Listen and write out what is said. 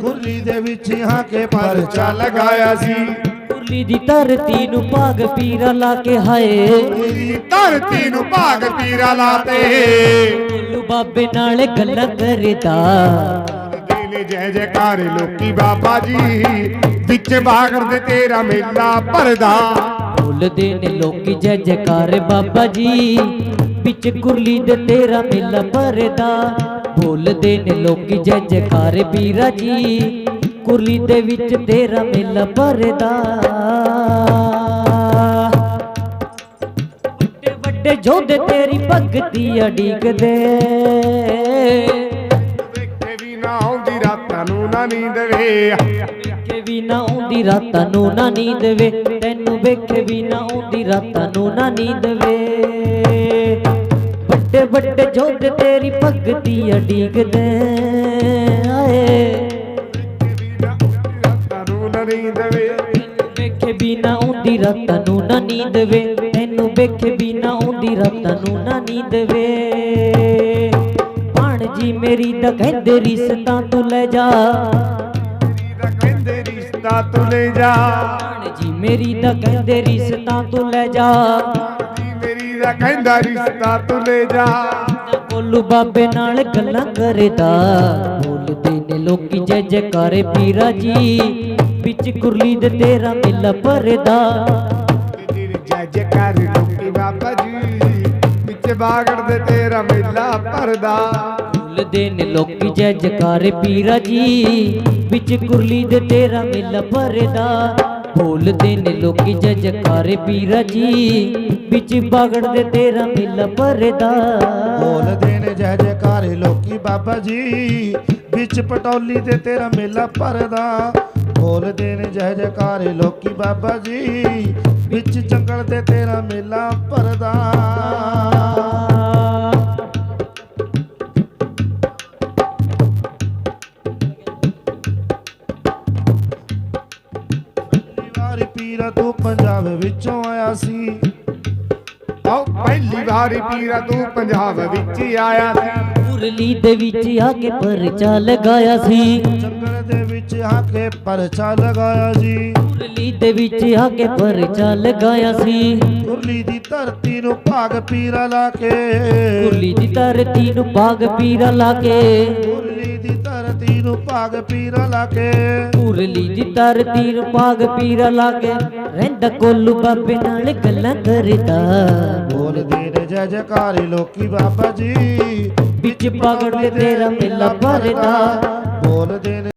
ਕੁਰਲੀ ਦੇ ਵਿੱਚ ਆ ਕੇ ਪਰਚਾ ਲਗਾਇਆ ਸੀ। ਕੁਰਲੀ ਦੀ ਧਰਤੀ ਨੂੰ ਭਾਗ ਪੀਰਾ ਲਾ ਕੇ ਹਾਏ। ਕੁਰਲੀ ਧਰਤੀ ਨੂੰ ਭਾਗ ਪੀਰਾ ਲਾਤੇ ਕੋਲੂ ਬਾਬੇ ਨਾਲ ਗੱਲਾਂ ਕਰਦਾ। ਦਿਲ ਜੈ ਜੈਕਾਰ ਲੋਕੀ ਬਾਬਾ ਜੀ ਵਿੱਚ ਬਾਗੜ ਦੇ ਤੇਰਾ ਮੇਲਾ ਭਰਦਾ। ਬੋਲਦੇ ਨੇ ਲੋਕੀ ਜੈ ਜੈਕਾਰ ਬਾਬਾ ਜੀ ਵਿੱਚ ਕੁਰਲੀ ਦੇ ਤੇਰਾ ਮੇਲਾ ਭਰਦਾ। ਬੋਲਦੇ ਨੇ ਲੋਕੀ ਜੈ ਜੈਕਾਰ ਪੀਰਾ ਜੀ। ਕੁਰਲੀ ਦੇ ਵਿੱਚ ਤੇਰਾ ਮੇਲਾ ਭਰਦਾ। ਵੱਡੇ ਵੱਡੇ ਜੋਧੇ ਤੇਰੀ ਭਗਤੀ ਅਡੀਕਦੇ। ਵੇਖੇ ਵੀ ਨਾ ਆਉਂਦੀ ਰਾਤਾਂ ਨੂੰ ਨਾ ਨੀਂਦ ਵੇ। ਵੇਖੇ ਵੀ ਨਾ ਆਉਂਦੀ ਰਾਤਾਂ ਨੂੰ ਨਾ ਨੀਂਦ ਵੇ। ਤੈਨੂੰ ਵੇਖੇ ਵੀ ਨਾ ਆਉਂਦੀ ਰਾਤਾਂ ਨੂੰ ਨਾ ਨੀਂਦ ਵੇ। ਵੱਡੇ ਵੱਡੇ ਜੋਧ ਤੇਰੀ ਭਗਤੀ ਅਡੀਕਦੇ ਆਏ। ਨੂੰ ਨਾ ਨੀਂਦ ਵੇ ਵੇਖੇ ਵੀ ਆਉਂਦੀ ਰਾਤਾਂ ਨੂੰ ਨਾ ਨੀਂਦ ਵੇ। ਤੈਨੂੰ ਵੇਖੇ ਵੀ ਆਉਂਦੀ ਰਾਤਾਂ ਨੂੰ ਨਾ ਨੀਂਦ ਵੇ। ਭਾਣ ਜੀ ਮੇਰੀ ਦਾ ਕਹਿੰਦੇ ਰਿਸ਼ਤਾ ਤੂੰ ਲੈ ਜਾ। ਦਾ ਕਹਿੰਦੇ ਰਿਸ਼ਤਾ ਤੂੰ ਲੈ ਜਾ ਭਾਣ ਜੀ ਮੇਰੀ ਦਾ ਕਹਿੰਦੇ ਰਿਸ਼ਤਾ ਤੂੰ ਲੈ ਜਾ। ਦਾ ਕਹਿੰਦਾ ਰਿਸ਼ਤਾ ਤੂੰ ਲੈ ਜਾ। ਬੋਲੂ ਬਾਬੇ ਨਾਲ ਗੱਲਾਂ ਕਰਦਾ। ਬੋਲਦੇ ਨੇ ਲੋਕੀ ਜੈ ਜੈਕਾਰੇ ਪੀਰਾ ਜੀ। ਵਿੱਚ ਕੁਰਲੀ ਦੇ ਤੇਰਾ ਮੇਲਾ ਭਰਦਾ। ਜੈ ਜੈਕਾਰ ਲੋਕੀ ਬਾਬਾ ਜੀ। ਵਿੱਚ ਬਾਗੜ ਦੇ ਤੇਰਾ ਮੇਲਾ ਭਰਦਾ। ਬੋਲਦੇ ਨੇ ਲੋਕੀ ਜੈ ਜੈਕਾਰੇ ਪੀਰਾ ਜੀ। ਵਿੱਚ ਕੁਰਲੀ ਦੇ ਤੇਰਾ ਮੇਲਾ ਭਰਦਾ। ਬੋਲਦੇ ਨੇ ਲੋਕੀ ਜੈ ਜੈਕਾਰੇ ਪੀਰਾ ਜੀ, ਵਿੱਚ ਬਾਗੜ ਤੇਰਾ ਮੇਲਾ ਭਰਦਾ ਬੋਲਦੇ ਨੇ ਜੈ ਜੈਕਾਰੇ ਲੋਕੀ ਬਾਬਾ ਜੀ, ਵਿੱਚ ਪਟੌਲੀ ਤੇ ਤੇਰਾ ਮੇਲਾ ਭਰਦਾ ਬੋਲਦੇ ਨੇ ਜੈ ਜੈਕਾਰੇ ਲੋਕੀ ਬਾਬਾ ਜੀ, ਵਿੱਚ ਜੰਗਲ ਤੇ ਤੇਰਾ ਮੇਲਾ ਭਰਦਾ ਪੀਰਾ ਤੂੰ ਪੰਜਾਬ ਵਿੱਚੋਂ ਆਇਆ ਸੀ। ਆਓ ਪਹਿਲੀ ਵਾਰੀ ਪੀਰਾ ਤੂੰ ਪੰਜਾਬ ਵਿੱਚ ਆਇਆ ਸੀ। ਮੁਰਲੀ ਦੇ ਵਿੱਚ ਆ ਕੇ ਪਰਚਾ ਲਗਾਇਆ ਸੀ। ਜੰਗਲ ਦੇ ਵਿੱਚ ਆ ਕੇ ਪਰਚਾ ਲਗਾਇਆ ਜੀ। ਮੁਰਲੀ ਦੇ ਵਿੱਚ ਆ ਕੇ ਪਰਚਾ ਲਗਾਇਆ ਸੀ। ਕੁਰਲੀ ਦੀ ਧਰਤੀ ਨੂੰ ਭਾਗ ਪੀਰਾ ਲਾ ਕੇ। ਕੁਰਲੀ ਦੀ ਧਰਤੀ ਨੂੰ ਬਾਗ ਪੀਰਾ ਲਾ ਕੇ। ਧਰਤੀ ਨੂੰ ਭਾਗ ਪੀਰਾ ਲਾ ਕੇ ਕੁਰਲੀ ਦੀ ਧਰਤੀ ਨੂੰ ਬਾਗ ਪੀਰਾ ਲਾ ਕੇ ਰਹਿੰਦਾ ਕੋਲੂ ਬਾਬੇ ਨਾਲ ਗੱਲਾਂ ਕਰਦਾ। ਬੋਲਦੇ ਨੇ ਜੈ ਜੈਕਾਰੇ ਲੋਕੀ ਬਾਬਾ ਜੀ। ਵਿੱਚ ਪਗੜ ਤੇ ਤੇਰਾ ਮੇਲਾ ਭਰਦਾ। ਬੋਲਦੇ ਨੇ